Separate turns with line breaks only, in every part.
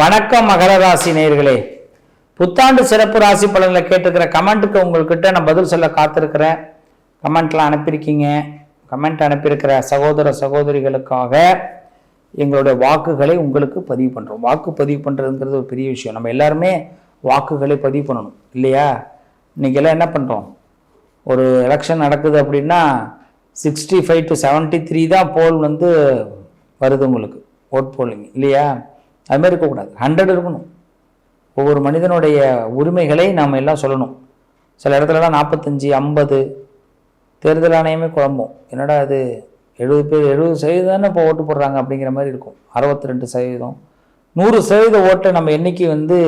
வணக்கம் மகர ராசி நேயர்களே. புத்தாண்டு சிறப்பு ராசி பலனில் கேட்டுக்கிற கமெண்ட்டுக்கு உங்கள்கிட்ட நான் பதில் சொல்ல காத்திருக்கிறேன். கமெண்ட்லாம் அனுப்பியிருக்கீங்க. கமெண்ட் அனுப்பியிருக்கிற சகோதர சகோதரிகளுக்காக எங்களுடைய வாக்குகளை உங்களுக்கு பதிவு பண்ணுறோம் வாக்கு பதிவு பண்ணுறதுங்கிறது ஒரு பெரிய விஷயம். நம்ம எல்லாருமே வாக்குகளை பதிவு பண்ணணும். இல்லையா? இன்றைக்கெல்லாம் என்ன பண்ணுறோம் ஒரு எலெக்ஷன் நடக்குது அப்படின்னா sixty five to seventy three தான் போல் வந்து வருது உங்களுக்கு. ஓட் போலிங் இல்லையா? அது மாதிரி இருக்கக்கூடாது. ஹண்ட்ரட் இருக்கணும். ஒவ்வொரு மனிதனுடைய உரிமைகளை நாம் எல்லாம் சொல்லணும். சில இடத்துலலாம் நாற்பத்தஞ்சு ஐம்பது தேர்தல் ஆணையமே குழம்பும். என்னடா அது எழுபது பேர் எழுபது சதவீதம் தானே இப்போ ஓட்டு போடுறாங்க அப்படிங்கிற மாதிரி இருக்கும். அறுபத்தி ரெண்டு சதவீதம். நூறு சதவீத ஓட்டை நம்ம என்றைக்கு வந்து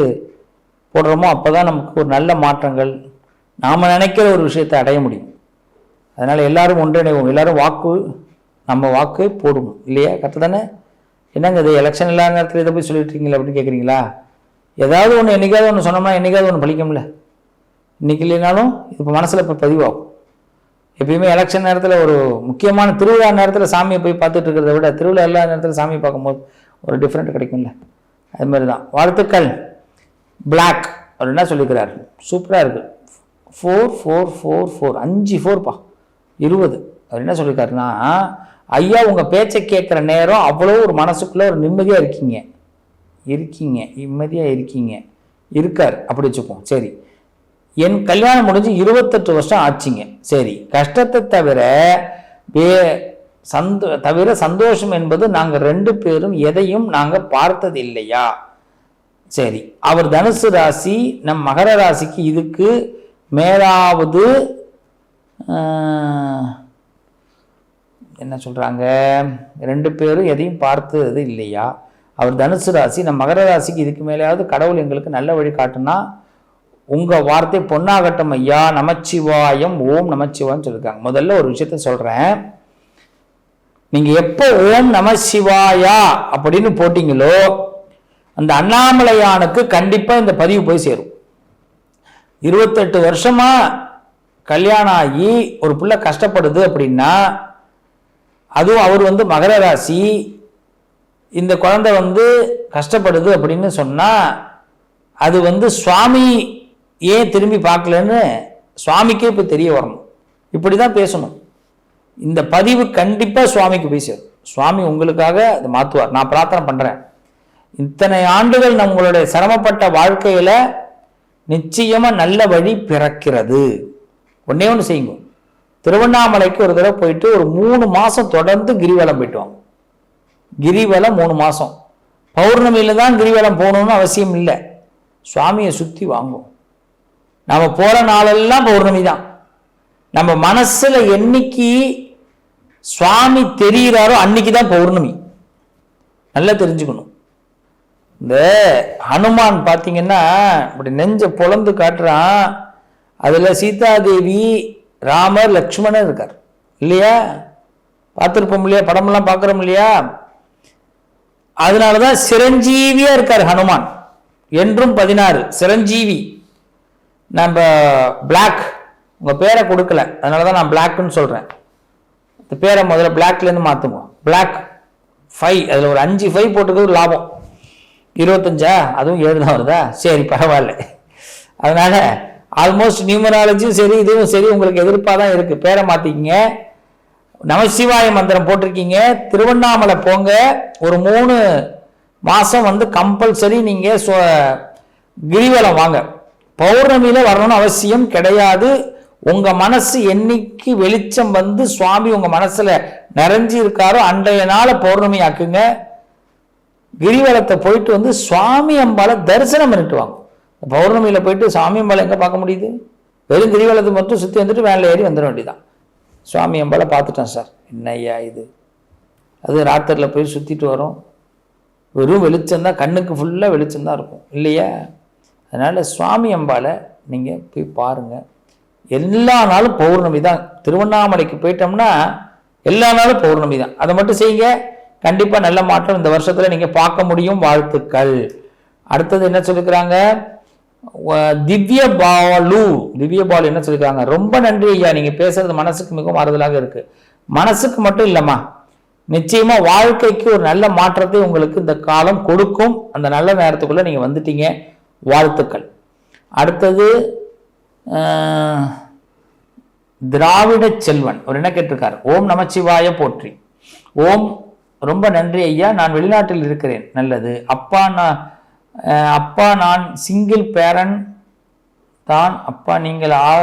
போடுறோமோ அப்போ தான் நமக்கு ஒரு நல்ல மாற்றங்கள். நாம் நினைக்கிற ஒரு விஷயத்தை அடைய முடியும். அதனால் எல்லாரும் ஒன்றிணைவோம். எல்லோரும் வாக்கு நம்ம வாக்கு போடுவோம் இல்லையா? கரெக்டு தானே? என்னங்க இது எலெக்ஷன் இல்லாத நேரத்தில் இதை போய் சொல்லிட்டு இருக்கீங்களா அப்படின்னு கேட்குறீங்களா ஏதாவது ஒன்று என்னைக்காவது ஒன்று சொன்னோம்னா என்னைக்காவது ஒன்று பழிக்கும்ல. இன்றைக்கி இல்லைனாலும் இப்போ மனசில் இப்போ பதிவாகும். எப்பயுமே எலெக்ஷன் நேரத்தில் ஒரு முக்கியமான திருவிழா நேரத்தில் சாமியை போய் பார்த்துட்டு இருக்கிறத விட திருவிழா இல்லாத நேரத்தில் சாமியை பார்க்கும்போது ஒரு டிஃப்ரெண்ட் கிடைக்கும்ல. அது மாதிரி தான் வாழ்த்துக்கள் பிளாக் அப்படின்னா சொல்லிக்கிறார்? சூப்பராக இருக்குது ஃபோர் ஃபோர் ஃபோர் ஃபோர் அஞ்சு ஃபோர்ப்பா இருபது. அப்படின்னா என்ன சொல்லியிருக்காருன்னா ஐயா உங்கள் பேச்சை கேட்குற நேரம் அவ்வளோ ஒரு மனசுக்குள்ளே ஒரு நிம்மதியாக இருக்கீங்க. இருக்கீங்க. நிம்மதியாக இருக்கீங்க. இருக்கார். அப்படி வச்சுப்போம் சரி. என் கல்யாணம் முடிஞ்சு இருபத்தெட்டு வருஷம் ஆச்சுங்க. சரி. கஷ்டத்தை தவிர வே சந்தோ தவிர சந்தோஷம் என்பது நாங்கள் ரெண்டு பேரும் எதையும் நாங்கள் பார்த்தது இல்லையா சரி. அவர் தனுசு ராசி நம் மகர ராசிக்கு இதுக்கு மேலாவது என்ன சொல்கிறாங்க ரெண்டு பேரும் எதையும் பார்த்தது இல்லையா? அவர் தனுசு ராசி நம்ம மகர ராசிக்கு இதுக்கு மேலேயாவது கடவுள் எங்களுக்கு நல்ல வழி காட்டுனா உங்கள் வார்த்தை பொன்னாகட்டும் ஐயா நமச்சிவாயம் ஓம் நமச்சிவாயம் சொல்லியிருக்காங்க முதல்ல ஒரு விஷயத்த சொல்கிறேன் நீங்கள் எப்போ ஓம் நமசிவாயா அப்படின்னு போட்டிங்களோ அந்த அண்ணாமலையானுக்கு கண்டிப்பாக இந்த பதிவு போய் சேரும். இருபத்தெட்டு வருஷமா கல்யாணம் ஆகி ஒரு பிள்ளை கஷ்டப்படுது அப்படின்னா அதுவும் அவர் வந்து மகர ராசி. இந்த குழந்தை வந்து கஷ்டப்படுது அப்படின்னு சொன்னால் அது வந்து சுவாமி ஏன் திரும்பி பார்க்கலன்னு சுவாமிக்கே இப்போ தெரிய வரணும். இப்படி தான் பேசணும். இந்த பதிவு கண்டிப்பாக சுவாமிக்கு போய் சேரும். சுவாமி உங்களுக்காக அதை மாற்றுவார் நான் பிரார்த்தனை பண்ணுறேன் இத்தனை ஆண்டுகள் நம்மளுடைய சிரமப்பட்ட வாழ்க்கையில் நிச்சயமாக நல்ல வழி பிறக்கிறது. ஒன்றே ஒன்று செய்யுங்க. திருவண்ணாமலைக்கு ஒரு தடவை போயிட்டு ஒரு மூணு மாதம் தொடர்ந்து கிரிவலம் போயிட்டோம். கிரிவலம் மூணு மாதம் பௌர்ணமியில் தான் கிரிவலம் போகணும்னு அவசியம் இல்லை. சுவாமியை சுற்றி வாங்கும் நம்ம போகிற நாளெல்லாம் பௌர்ணமி தான். நம்ம மனசில் என்னைக்கு சுவாமி தெரிகிறாரோ அன்னைக்கு தான் பௌர்ணமி. நல்லா தெரிஞ்சுக்கணும். இந்த ஹனுமான் பார்த்தீங்கன்னா இப்படி நெஞ்ச பொழந்து காட்டுறான். அதில் சீதாதேவி ராமர் லக்ஷ்மணன் இருக்கார். இல்லையா? பார்த்துருப்போம் இல்லையா? படமெல்லாம் பார்க்குறோம் இல்லையா? அதனால தான் சிரஞ்சீவியாக இருக்கார் ஹனுமான். என்றும் பதினாறு. சிரஞ்சீவி. நம்ம பிளாக் உங்கள் பேரை கொடுக்கல. அதனால தான் நான் பிளாக்னு சொல்கிறேன் இந்த பேரை முதல்ல பிளாக்லேருந்து மாற்றுவோம் பிளாக் ஃபைவ் அதில் ஒரு அஞ்சு ஃபைவ் போட்டுக்கிறது லாபம். இருபத்தஞ்சா? அதுவும் ஏழு தான் வருதா? சரி பரவாயில்ல. அதனால ஆல்மோஸ்ட் நியூமராலஜியும் சரி இதுவும் சரி உங்களுக்கு எதிர்ப்பாக தான் இருக்குது பேரை மாற்றிக்கிங்க நமசிவாய மந்திரம் போட்டிருக்கீங்க. திருவண்ணாமலை போங்க. ஒரு மூணு மாதம் வந்து கம்பல்சரி நீங்கள் கிரிவலம் வாங்க. பௌர்ணமியில் வரணும்னு அவசியம் கிடையாது. உங்கள் மனசு என்னைக்கு வெளிச்சம் வந்து சுவாமி உங்கள் மனசில் நிறைஞ்சு இருக்காரோ அன்றைய நாளை பௌர்ணமி ஆக்குங்க. கிரிவலத்தை போயிட்டு வந்து சுவாமி அம்பாலை தரிசனம் பண்ணிட்டு வாங்க. பௌர்ணமியில் போயிட்டு சாமி அம்பாலை எங்கே பார்க்க முடியுது? வெறும் கிரிவலத்தை மட்டும் சுற்றி வந்துட்டு வேனில் ஏறி வந்துட வேண்டியதான் சுவாமி அம்பாலை பார்த்துட்டேன் சார். என்னையா இது? அது ராத்திரியில் போய் சுற்றிட்டு வரோம். வெறும் வெளிச்சம் தான் கண்ணுக்கு ஃபுல்லாக வெளிச்சம்தான் இருக்கும். இல்லையா? அதனால் சுவாமி அம்பாவை நீங்கள் போய் பாருங்கள் எல்லா நாளும் பௌர்ணமி தான். திருவண்ணாமலைக்கு போயிட்டோம்னா எல்லா நாளும் பௌர்ணமி தான். அதை மட்டும் செய்யுங்க. கண்டிப்பாக நல்ல மாற்றம் இந்த வருஷத்தில் நீங்கள் பார்க்க முடியும். வாழ்த்துக்கள். அடுத்தது என்ன சொல்லிக்கிறாங்க? திவ்ய பாலு திவ்ய பாலு என்ன சொல்லியிருக்காங்க ரொம்ப நன்றி ஐயா நீங்கள் பேசுறது மனசுக்கு மிகவும் ஆறுதலாக இருக்கு. மனசுக்கு மட்டும் இல்லைம்மா. நிச்சயமா வாழ்க்கைக்கு ஒரு நல்ல மாற்றத்தை உங்களுக்கு இந்த காலம் கொடுக்கும். அந்த நல்ல நேரத்துக்குள்ள நீங்க வந்துட்டீங்க. வாழ்த்துக்கள். அடுத்தது திராவிட செல்வன். அவர் என்ன கேட்டிருக்கார்? ஓம் நமச்சிவாய போற்றி. ஓம் ரொம்ப நன்றி ஐயா. நான் வெளிநாட்டில் இருக்கிறேன். நல்லது. அப்பா நான் அப்பா நான் சிங்கிள் பேரன் தான். அப்பா நீங்கள் ஆ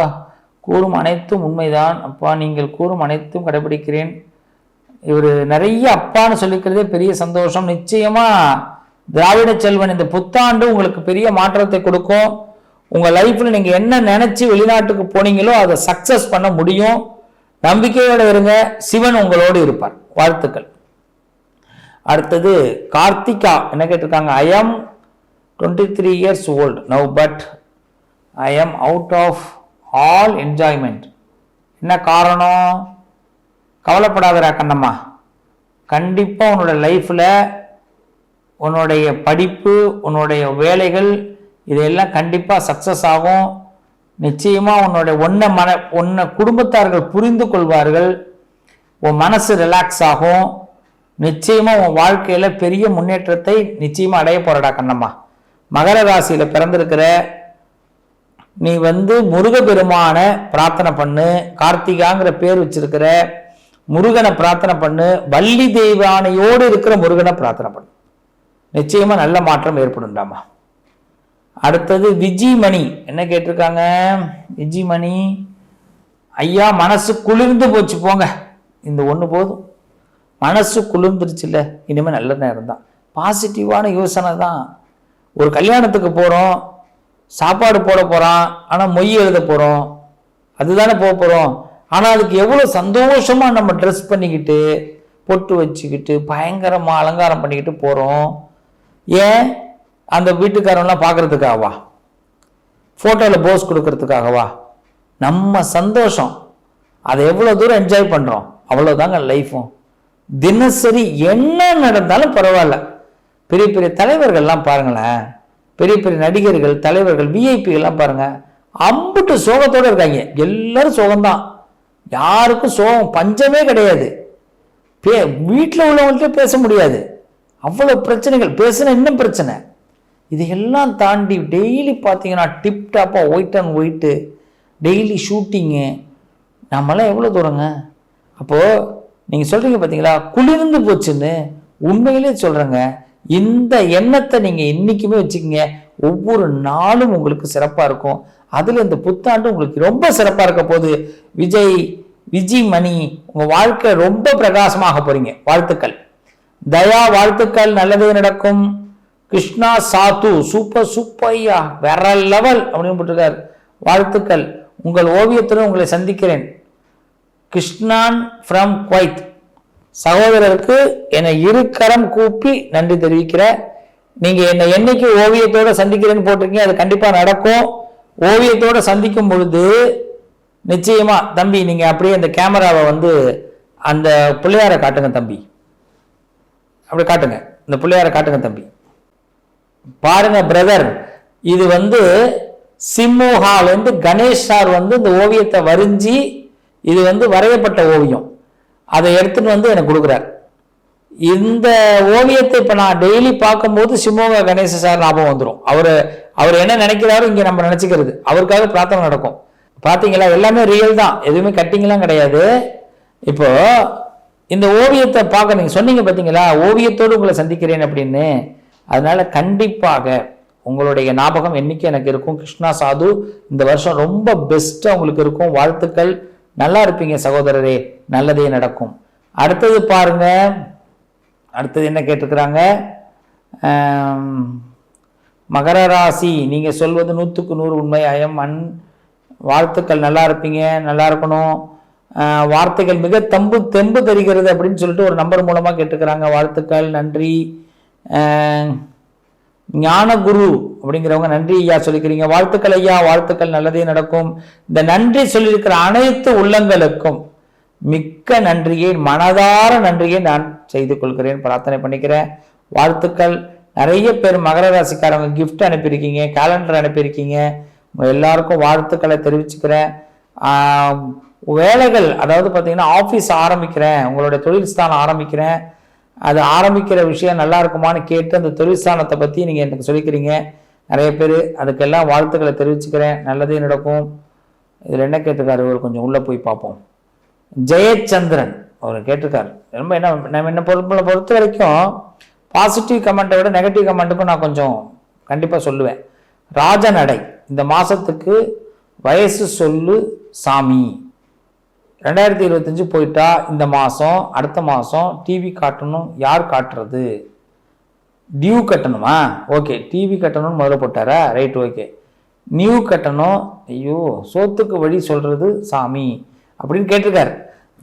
கூறும் அனைத்தும் உண்மைதான். அப்பா நீங்கள் கூறும் அனைத்தும் கடைபிடிக்கிறேன். இவர் நிறைய அப்பான்னு சொல்லிக்கிறதே பெரிய சந்தோஷம். நிச்சயமாக திராவிட செல்வன் இந்த புத்தாண்டு உங்களுக்கு பெரிய மாற்றத்தை கொடுக்கும். உங்கள் லைஃப்பில் நீங்கள் என்ன நினச்சி வெளிநாட்டுக்கு போனீங்களோ அதை சக்ஸஸ் பண்ண முடியும். நம்பிக்கையோடு இருங்க. சிவன் உங்களோடு இருப்பார். வாழ்த்துக்கள். அடுத்தது கார்த்திகா. என்ன கேட்டிருக்காங்க? I'm twenty three years old now but I am out of all enjoyment என்ன காரணம்? கவலைப்படாதரா கண்ணம்மா. கண்டிப்பாக உன்னோட லைஃப்பில் உன்னுடைய படிப்பு உன்னுடைய வேலைகள் இதையெல்லாம் கண்டிப்பாக சக்ஸஸ் ஆகும். நிச்சயமாக உன்னோட ஒன்றை மன ஒன்றை குடும்பத்தார்கள் புரிந்து கொள்வார்கள். உன் மனசு ரிலாக்ஸ் ஆகும். நிச்சயமாக உன் வாழ்க்கையில் பெரிய முன்னேற்றத்தை நிச்சயமாக அடைய போகிறடா கண்ணம்மா. மகர ராசியில் பிறந்திருக்கிற நீ வந்து முருகப்பெருமான பிரார்த்தனை பண்ணு கார்த்திகாங்கிற பேர் வச்சிருக்கிற முருகனை பிரார்த்தனை பண்ணு வள்ளி தெய்வானையோடு இருக்கிற முருகனை பிரார்த்தனை பண்ணு. நிச்சயமாக நல்ல மாற்றம் ஏற்படும்டாமா? அடுத்தது விஜிமணி. என்ன கேட்டிருக்காங்க? விஜிமணி ஐயா மனசு குளிர்ந்து போச்சு போங்க. இந்த ஒன்று போதும். மனசு குளிர்ந்துருச்சுல்ல இனிமேல் நல்ல நேரம் தான் பாசிட்டிவான யோசனை தான் ஒரு கல்யாணத்துக்கு போகிறோம் சாப்பாடு போட போகிறான் ஆனால் மொய் எழுத போகிறோம் அதுதானே போக போகிறோம் ஆனால் அதுக்கு எவ்வளோ சந்தோஷமாக நம்ம ட்ரெஸ் பண்ணிக்கிட்டு பொட்டு வச்சுக்கிட்டு பயங்கரமாக அலங்காரம் பண்ணிக்கிட்டு போகிறோம் ஏன்? அந்த வீட்டுக்காரன்லாம் பார்க்குறதுக்காகவா ஃபோட்டோவில் போஸ் கொடுக்கறதுக்காகவா? நம்ம சந்தோஷம். அதை எவ்வளோ தூரம் என்ஜாய் பண்ணுறோம் அவ்வளோதாங்க லைஃப்பும் தினசரி என்ன நடந்தாலும் பரவாயில்ல. பெரிய பெரிய தலைவர்கள்லாம் பாருங்களேன். பெரிய பெரிய நடிகர்கள் தலைவர்கள் விஐபிகள்லாம் பாருங்கள் அம்புட்டு சோகத்தோட இருக்காங்க. எல்லாரும் சோகம்தான். யாருக்கும் சோகம் பஞ்சமே கிடையாது. பே வீட்டில் உள்ளவங்கள்ட்ட பேச முடியாது. அவ்வளோ பிரச்சனைகள். பேசுனா இன்னும் பிரச்சனை. இதையெல்லாம் தாண்டி டெய்லி பார்த்தீங்கன்னா டிப்டாப்பாக white and white daily shooting நம்மளாம் எவ்வளோ தூரங்க? அப்போது நீங்கள் சொல்கிறீங்க பார்த்தீங்களா குளிர்ந்து போச்சுன்னு உண்மையிலே சொல்கிறேங்க இந்த எண்ணத்தை நீங்கள் என்றைக்குமே வச்சுக்கோங்க. ஒவ்வொரு நாளும் உங்களுக்கு சிறப்பாக இருக்கும். அதில் இந்த புத்தாண்டு உங்களுக்கு ரொம்ப சிறப்பாக இருக்க போது விஜய் விஜி மணி உங்கள் வாழ்க்கை ரொம்ப பிரகாசமாக போகிறீங்க வாழ்த்துக்கள். தயா வாழ்த்துக்கள். நல்லதே நடக்கும். கிருஷ்ணா சாத்து சூப்பர் சூப்பையா வேற லெவல் அப்படின்னு போட்டிருக்காரு. வாழ்த்துக்கள். உங்கள் ஓவியத்துடன் உங்களை சந்திக்கிறேன். கிருஷ்ணான் ஃப்ரம் குவைத் சகோதரருக்கு என்னை இருக்கரம் கூப்பி நன்றி தெரிவிக்கிற. நீங்க என்னை என்னைக்கு ஓவியத்தோட சந்திக்கிறேன்னு போட்டிருக்கீங்க அது கண்டிப்பா நடக்கும். ஓவியத்தோட சந்திக்கும் பொழுது நிச்சயமா தம்பி நீங்க அப்படியே அந்த கேமராவை வந்து அந்த பிள்ளையாரை காட்டுங்க தம்பி. அப்படி காட்டுங்க. இந்த பிள்ளையாரை காட்டுங்க தம்பி. பாருங்க பிரதர் இது வந்து சிம்மோஹால் கணேஷ் சார் வந்து இந்த ஓவியத்தை வரைஞ்சி இது வந்து வரையப்பட்ட ஓவியம். அதை எடுத்துட்டு வந்து எனக்கு கொடுக்குறார். இந்த ஓவியத்தை இப்போ நான் டெய்லி பார்க்கும்போது சிம்மோக கணேச சார் ஞாபகம் வந்துடும் அவர் அவர் என்ன நினைக்கிறாரோ இங்கே நம்ம நினச்சிக்கிறது. அவருக்காக பிரார்த்தனை நடக்கும். பார்த்தீங்களா எல்லாமே ரியல் தான். எதுவுமே கட்டிங்லாம் கிடையாது. இப்போ இந்த ஓவியத்தை பார்க்க நீங்கள் சொன்னீங்க பார்த்தீங்களா ஓவியத்தோடு உங்களை சந்திக்கிறேன் அப்படின்னு. அதனால கண்டிப்பாக உங்களுடைய ஞாபகம் என்னைக்கு எனக்கு இருக்கும்? கிருஷ்ணா சாது இந்த வருஷம் ரொம்ப பெஸ்ட்டாக உங்களுக்கு இருக்கும். வாழ்த்துக்கள். நல்லா இருப்பீங்க சகோதரரே நல்லதே நடக்கும். அடுத்தது பாருங்க. அடுத்தது என்ன கேட்டிருக்கிறாங்க? மகர ராசி நீங்கள் சொல்வது நூற்றுக்கு நூறு உண்மை. அயம் அன் வாழ்த்துக்கள் நல்லா இருப்பீங்க நல்லா இருக்கணும். வார்த்தைகள் மிக தம்பு தெம்பு தெரிகிறது அப்படின்னு சொல்லிட்டு ஒரு நம்பர் மூலமாக கேட்டுக்கிறாங்க வாழ்த்துக்கள் நன்றி. ஞானகுரு அப்படிங்கிறவங்க நன்றி ஐயா சொல்லிக்கிறீங்க. வாழ்த்துக்கள் ஐயா வாழ்த்துக்கள். நல்லதே நடக்கும். இந்த நன்றி சொல்லியிருக்கிற அனைத்து உள்ளங்களுக்கும் மிக்க நன்றியை மனதார நன்றியை நான் செய்து கொள்கிறேன். பிரார்த்தனை பண்ணிக்கிறேன். வாழ்த்துக்கள். நிறைய பேர் மகர ராசிக்காரங்க கிஃப்ட் அனுப்பியிருக்கீங்க கேலண்டர் அனுப்பியிருக்கீங்க. எல்லாருக்கும் வாழ்த்துக்களை தெரிவிச்சுக்கிறேன். வேலைகள் அதாவது பார்த்தீங்கன்னா ஆஃபீஸ் ஆரம்பிக்கிறேன். உங்களுடைய தொழில் ஸ்தானம் ஆரம்பிக்கிறேன். அது ஆரம்பிக்கிற விஷயம் நல்லா இருக்குமான்னு கேட்டு அந்த தொழில் பற்றி நீங்கள் எனக்கு சொல்லிக்கிறீங்க. நிறைய பேர் அதுக்கெல்லாம் வாழ்த்துக்களை தெரிவிச்சுக்கிறேன். நல்லதே நடக்கும். இதில் என்ன கேட்டிருக்காரு? ஒரு கொஞ்சம் உள்ளே போய் பார்ப்போம். ஜெயச்சந்திரன் அவர் கேட்டிருக்கார். ரொம்ப என்ன நம்ம என்ன பொறுப்பில் பொறுத்த வரைக்கும் பாசிட்டிவ் கமெண்ட்டை விட நெகட்டிவ் கமெண்ட்டுக்கும் நான் கொஞ்சம் கண்டிப்பாக சொல்லுவேன். ராஜநடை இந்த மாதத்துக்கு வயசு சொல்லு சாமி. ரெண்டாயிரத்தி இருபத்தஞ்சு போயிட்டா இந்த மாதம் அடுத்த மாதம் டிவி காட்டணும் யார் காட்டுறது? டியூ கட்டணுமா? ஓகே டிவி கட்டணும்னு முதல்ல போட்டாரா? ரைட் ஓகே நியூ கட்டணும். ஐயோ சோத்துக்கு வழி சொல்கிறது சாமி அப்படின்னு கேட்டிருக்காரு.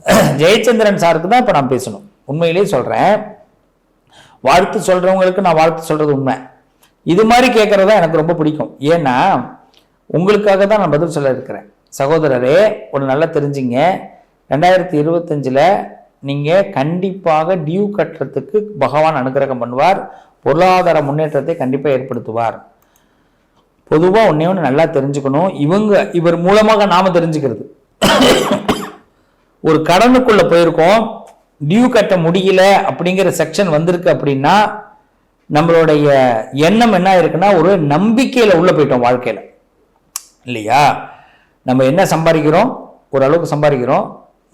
ஜெயச்சந்திரன் சாருக்கு தான் இப்போ நான் பேசணும். உண்மையிலேயே சொல்கிறேன் வாழ்த்து சொல்கிறவங்களுக்கு நான் வாழ்த்து சொல்கிறது உண்மை. இது மாதிரி கேட்குறது தான் எனக்கு ரொம்ப பிடிக்கும். ஏன்னா உங்களுக்காக தான் நான் பதில் சொல்ல இருக்கிறேன். சகோதரரே ஒரு நல்லா தெரிஞ்சுங்க. ரெண்டாயிரத்தி இருபத்தஞ்சில் நீங்கள் கண்டிப்பாக டியூ கட்டுறதுக்கு பகவான் அனுகிரகம் பண்ணுவார். பொருளாதார முன்னேற்றத்தை கண்டிப்பாக ஏற்படுத்துவார். பொதுவாக ஒன்றே ஒன்று நல்லா தெரிஞ்சுக்கணும். இவங்க இவர் மூலமாக நாம் தெரிஞ்சுக்கிறது. ஒரு கடனுக்குள்ளே போயிருக்கோம். டியூ கட்ட முடியல அப்படிங்கிற செக்ஷன் வந்திருக்கு அப்படின்னா நம்மளுடைய எண்ணம் என்ன இருக்குன்னா ஒரு நம்பிக்கையில் உள்ளே போயிட்டோம் வாழ்க்கையில். இல்லையா? நம்ம என்ன சம்பாதிக்கிறோம்? ஓரளவுக்கு சம்பாதிக்கிறோம்.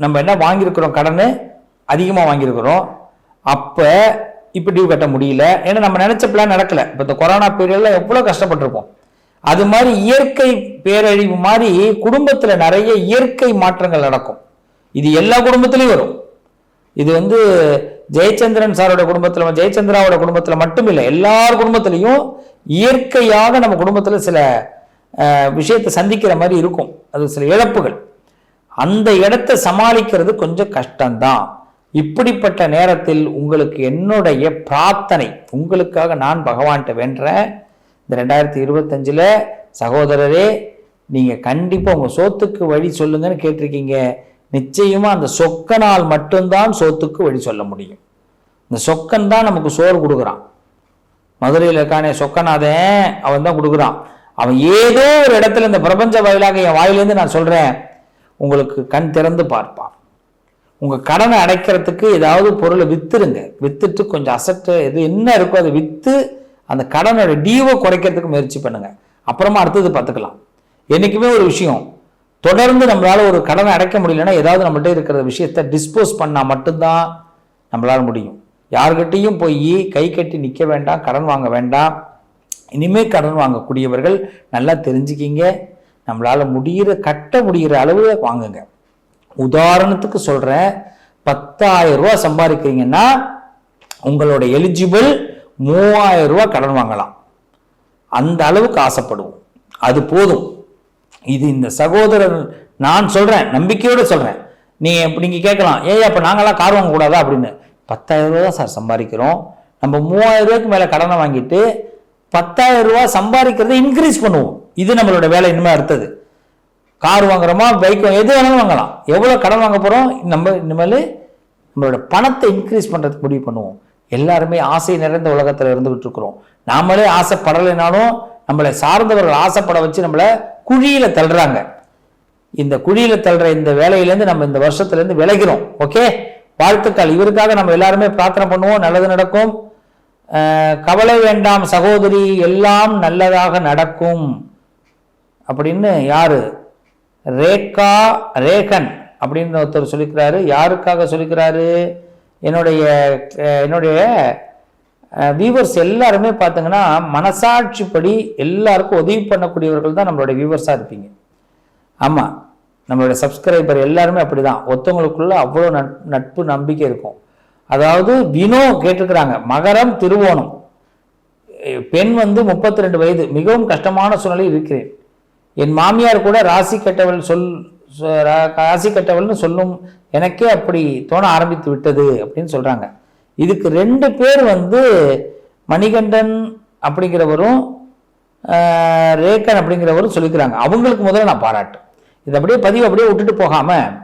நம்ம என்ன வாங்கியிருக்கிறோம்? கடன் அதிகமாக வாங்கியிருக்கிறோம். அப்போ இப்போ டியூ கட்ட முடியல. ஏன்னா நம்ம நினச்ச பிளான் நடக்கலை. இப்போ இந்த கொரோனா பீரியடில் எவ்வளோ கஷ்டப்பட்டிருப்போம். அது மாதிரி இயற்கை பேரழிவு மாதிரி குடும்பத்தில் நிறைய இயற்கை மாற்றங்கள் நடக்கும். இது எல்லா குடும்பத்திலையும் வரும். இது வந்து ஜெயச்சந்திரன் சாரோட குடும்பத்தில் ஜெயச்சந்திராவோட குடும்பத்தில் மட்டும் இல்லை எல்லார் குடும்பத்திலையும் இயற்கையாக நம்ம குடும்பத்தில் சில விஷயத்தை சந்திக்கிற மாதிரி இருக்கும். அது சில இழப்புகள். அந்த இடத்தை சமாளிக்கிறது கொஞ்சம் கஷ்டம்தான். இப்படிப்பட்ட நேரத்தில் உங்களுக்கு என்னுடைய பிரார்த்தனை உங்களுக்காக நான் பகவான்கிட்ட வேண்டுறேன் இந்த ரெண்டாயிரத்தி இருபத்தஞ்சில் சகோதரரே நீங்கள் கண்டிப்பாக உங்கள் சோத்துக்கு வழி சொல்லுங்கன்னு கேட்டிருக்கீங்க. நிச்சயமாக அந்த சொக்கனால் மட்டும்தான் சோத்துக்கு வழி சொல்ல முடியும். இந்த சொக்கன் தான் நமக்கு சோறு கொடுக்குறான். மதுரையில் இருக்கானே சொக்கநாதன் அவன் தான் கொடுக்குறான். அவன் ஏதோ ஒரு இடத்துல இந்த பிரபஞ்ச வாயிலாக என் வாயிலேருந்து நான் சொல்கிறேன் உங்களுக்கு கண் திறந்து பார்ப்பான். உங்கள் கடனை அடைக்கிறதுக்கு ஏதாவது பொருளை விற்றுருங்க விற்றுட்டு கொஞ்சம் அசட்டு எது என்ன இருக்கோ அதை விற்று அந்த கடனோட டியூவை குறைக்கிறதுக்கு முயற்சி பண்ணுங்கள் அப்புறமா அடுத்தது பார்த்துக்கலாம். என்றைக்குமே ஒரு விஷயம் தொடர்ந்து நம்மளால் ஒரு கடனை அடைக்க முடியலன்னா ஏதாவது நம்மள்ட்ட இருக்கிற விஷயத்தை டிஸ்போஸ் பண்ணால் மட்டும்தான் நம்மளால முடியும். யார்கிட்டையும் போய் கை கட்டி நிற்க வேண்டாம் கடன் வாங்க வேண்டாம். இனிமேல் கடன் வாங்கக்கூடியவர்கள் நல்லா தெரிஞ்சுக்கிங்க. நம்மளால் முடிகிற கட்ட முடிகிற அளவு வாங்குங்க. உதாரணத்துக்கு சொல்கிறேன் பத்தாயிரம் ரூபா சம்பாதிக்கிறீங்கன்னா உங்களோட எலிஜிபிள் மூவாயிரம் ரூபா கடன் வாங்கலாம். அந்த அளவுக்கு ஆசைப்படுவோம். அது போதும். இது இந்த சகோதரர் நான் சொல்கிறேன் நம்பிக்கையோடு சொல்கிறேன் நீ இப்ப நீங்கள் கேட்கலாம்? ஏய் அப்போ நாங்களாம் கார் வாங்கக்கூடாதா? அப்படின்னு. பத்தாயிரம் ரூபா தான் சார் சம்பாதிக்கிறோம். நம்ம மூவாயிரம் ரூபாய்க்கு மேலே கடனை வாங்கிட்டு பத்தாயிரம் ரூபாய் சம்பாதிக்கிறதை இன்க்ரீஸ் பண்ணுவோம். இது நம்மளோட வேலை இனிமேல் அடுத்தது. கார் வாங்குறோமா பைக் எது வேணாலும் வாங்கலாம். எவ்வளோ கடன் வாங்க போகிறோம் நம்ம இனிமேல் நம்மளோட பணத்தை இன்க்ரீஸ் பண்ணுறதுக்கு முடிவு பண்ணுவோம். எல்லாருமே ஆசை நிறைந்த உலகத்தில் இருந்துகிட்டு இருக்கிறோம் நாமளே ஆசைப்படலைனாலும் நம்மளை சார்ந்தவர்கள் ஆசைப்பட வச்சு நம்மளை குழியில் தள்ளுறாங்க. இந்த குழியில் தள்ளுற இந்த வேலையிலேருந்து நம்ம இந்த வருஷத்துலேருந்து விலகிறோம். ஓகே வாழ்த்துக்கள். இவருக்காக நம்ம எல்லாருமே பிரார்த்தனை பண்ணுவோம். நல்லது நடக்கும். கவலை வேண்டாம் சகோதரி எல்லாம் நல்லதாக நடக்கும். அப்படின்னு யாரு? ரேகா ரேகன் அப்படின்னு ஒருத்தர் சொல்லிக்கிறாரு. யாருக்காக சொல்லிக்கிறாரு? என்னுடைய என்னுடைய வியூவர்ஸ் எல்லாருமே பார்த்தீங்கன்னா மனசாட்சிப்படி எல்லாருக்கும் உதவி பண்ணக்கூடியவர்கள் தான் நம்மளுடைய வியூவர்ஸாக இருப்பீங்க. ஆமாம் நம்மளுடைய சப்ஸ்கிரைபர் எல்லாருமே அப்படிதான். ஒருத்தவங்களுக்குள்ள அவ்வளோ நட் நட்பு நம்பிக்கை இருக்கும். அதாவது வினோ கேட்டிருக்கிறாங்க மகரம் திருவோணம். பெண் வந்து முப்பத்தி ரெண்டு வயது மிகவும் கஷ்டமான சூழ்நிலையில் இருக்கிறேன். என் மாமியார் கூட ராசி கெட்டவள் சொல் சொ- ரா- ராசி கெட்டவள்னு சொல்லும் எனக்கே அப்படி தோண ஆரம்பித்து விட்டது அப்படின்னு சொல்கிறாங்க இதுக்கு ரெண்டு பேர் வந்து மணிகண்டன் அப்படிங்கிறவரும் ரேகன் ரேக்கன் அப்படிங்கிறவரும் சொல்லிக்கிறாங்க. அவங்களுக்கு முதல்ல நான் பாராட்டு. இது அப்படியே பதிவு அப்படியே விட்டுட்டு போகாமல்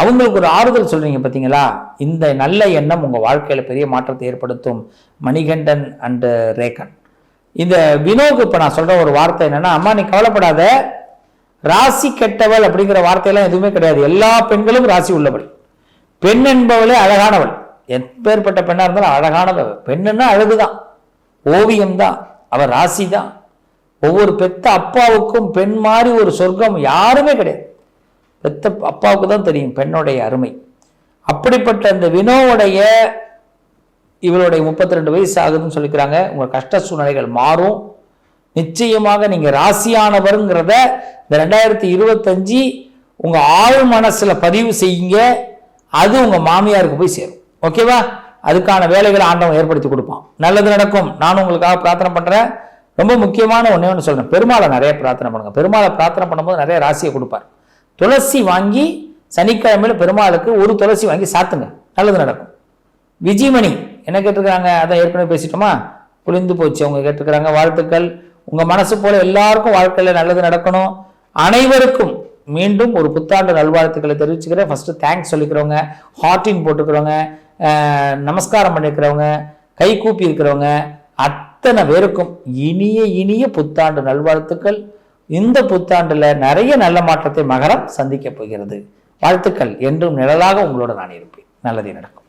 அவங்களுக்கு ஒரு ஆறுதல் சொல்றீங்க பார்த்தீங்களா இந்த நல்ல எண்ணம் உங்கள் வாழ்க்கையில் பெரிய மாற்றத்தை ஏற்படுத்தும். Manikandan and Regan. இந்த வினோக்கு இப்போ நான் சொல்கிற ஒரு வார்த்தை என்னென்னா அம்மா நீ கவலைப்படாத. ராசி கெட்டவள் அப்படிங்கிற வார்த்தையெல்லாம் எதுவுமே கிடையாது. எல்லா பெண்களும் ராசி உள்ளவள். பெண் என்பவளே அழகானவள். எப்பேற்பட்ட பெண்ணாக இருந்தாலும் அழகானவள். பெண்ணுன்னா ஓவியம் தான். அவள் ராசி தான் ஒவ்வொரு பெத்த அப்பாவுக்கும் பெண் மாதிரி ஒரு சொர்க்கம் யாருமே கிடையாது. பெத்த அப்பாவுக்கு தான் தெரியும் பெண்ணுடைய அருமை. அப்படிப்பட்ட அந்த வினோவுடைய இவளுடைய முப்பத்தி ரெண்டு வயசு ஆகுதுன்னு சொல்லிக்கிறாங்க. உங்கள் கஷ்ட சூழ்நிலைகள் மாறும். நிச்சயமாக நீங்கள் ராசியானவருங்கிறத இந்த ரெண்டாயிரத்தி இருபத்தஞ்சி உங்கள் ஆழ் மனசில் பதிவு செய்யுங்க. அது உங்கள் மாமியாருக்கு போய் சேரும். ஓகேவா? அதுக்கான வேலைகளை ஆண்டவன் ஏற்படுத்தி கொடுப்பான். நல்லது நடக்கும். நானும் உங்களுக்காக பிரார்த்தனை பண்ணுறேன் ரொம்ப முக்கியமான ஒன்றே ஒன்று சொல்கிறேன் பெருமாளை நிறைய பிரார்த்தனை பண்ணுங்க. பெருமாளை பிரார்த்தனை பண்ணும்போது நிறைய ராசியை கொடுப்பார். துளசி வாங்கி சனிக்கிழமையில் பெருமாளுக்கு ஒரு துளசி வாங்கி சாத்துங்க. நல்லது நடக்கும். விஜிமணி என்ன கேட்டிருக்காங்க அதான் ஏற்கனவே பேசிட்டோமா? குளிந்து போச்சு அவங்க கேட்டிருக்கிறாங்க. வாழ்த்துக்கள். உங்கள் மனசு போல எல்லாருக்கும் வாழ்க்கையில் நல்லது நடக்கணும். அனைவருக்கும் மீண்டும் ஒரு புத்தாண்டு நல்வாழ்த்துக்களை தெரிவிச்சுக்கிறேன். ஃபஸ்ட்டு தேங்க்ஸ் சொல்லிக்கிறவங்க ஹார்டின் போட்டுக்கிறவங்க நமஸ்காரம் பண்ணிக்கிறவங்க கை கூப்பி இருக்கிறவங்க அத்தனை பேருக்கும் இனிய இனிய புத்தாண்டு நல்வாழ்த்துக்கள். இந்த புத்தாண்டுல நிறைய நல்ல மாற்றத்தை மகரம் சந்திக்க போகிறது. வாழ்த்துக்கள். என்றும் நிழலாக உங்களோட நான் இருப்பேன். நல்லதே நடக்கும்.